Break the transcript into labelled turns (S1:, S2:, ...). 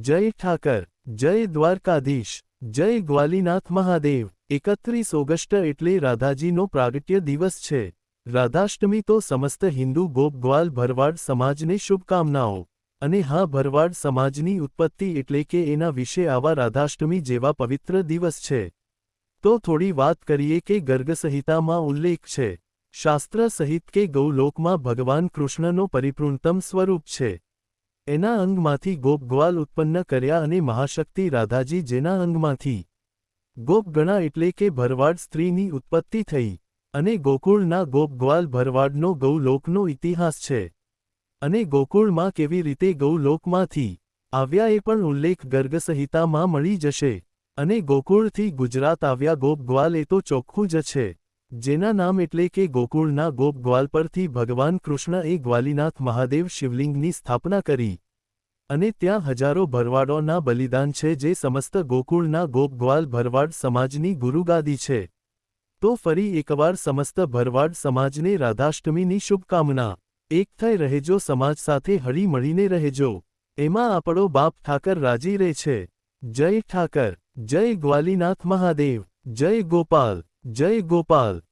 S1: જય ઠાકર, જય દ્વારકાધીશ, જય ગ્વાલીનાથ મહાદેવ. એકત્રીસ ઓગસ્ટ એટલે રાધાજીનો પ્રાગટ્ય દિવસ છે. રાધાષ્ટમી તો સમસ્ત હિન્દુ ગોપ ગ્વાલ ભરવાડ સમાજને શુભકામનાઓ. અને હા, ભરવાડ સમાજની ઉત્પત્તિ એટલે કે એના વિશે આવા રાધાષ્ટમી જેવા પવિત્ર દિવસ છે. તો થોડી વાત કરીએ કે ગર્ગસંહિતામાં ઉલ્લેખ છે. શાસ્ત્ર સહિત કે ગૌલોકમાં ભગવાન કૃષ્ણનો પરિપૂર્ણતમ સ્વરૂપ છે. એના અંગમાંથી ગોપગ્વાલ ઉત્પન્ન કર્યા અને મહાશક્તિ રાધાજી જેના અંગમાંથી. ગોપગણા એટલે કે ભરવાડ સ્ત્રીની ઉત્પત્તિ થઈ, અને ગોકુળના ગોપગ્વાલ ભરવાડનો ગૌલોકનો ઇતિહાસ છે. અને ગોકુળમાં કેવી રીતે ગૌલોકમાંથી આવ્યા એ પણ ઉલ્લેખ ગર્ગસંહિતામાં મળી જશે, અને ગોકુળથી ગુજરાત આવ્યા ગોપગ્વાલ એ તો ચોખ્ખું જ છે. જેના નામ એટલે કે ગોકુળના ગોપગ્વાલ પરથી ભગવાન કૃષ્ણએ ગ્વાલીનાથ મહાદેવ શિવલિંગની સ્થાપના કરી. અને ત્યાં હજારો ભરવાડોના બલિદાન છે જે સમસ્ત ગોકુળના ગોપગ્વાલ ભરવાડ સમાજની ગુરુગાદી છે. તો ફરી એકવાર સમસ્ત ભરવાડ સમાજને રાધાષ્ટમીની શુભકામના. એક થઈ રહેજો સમાજ સાથે હળીમળીને રહેજો. એમાં આપણો બાપ ઠાકર રાજી રહે છે. જય ઠાકર, જય ગ્વાલીનાથ મહાદેવ, જય ગોપાલ જય ગોપાલ.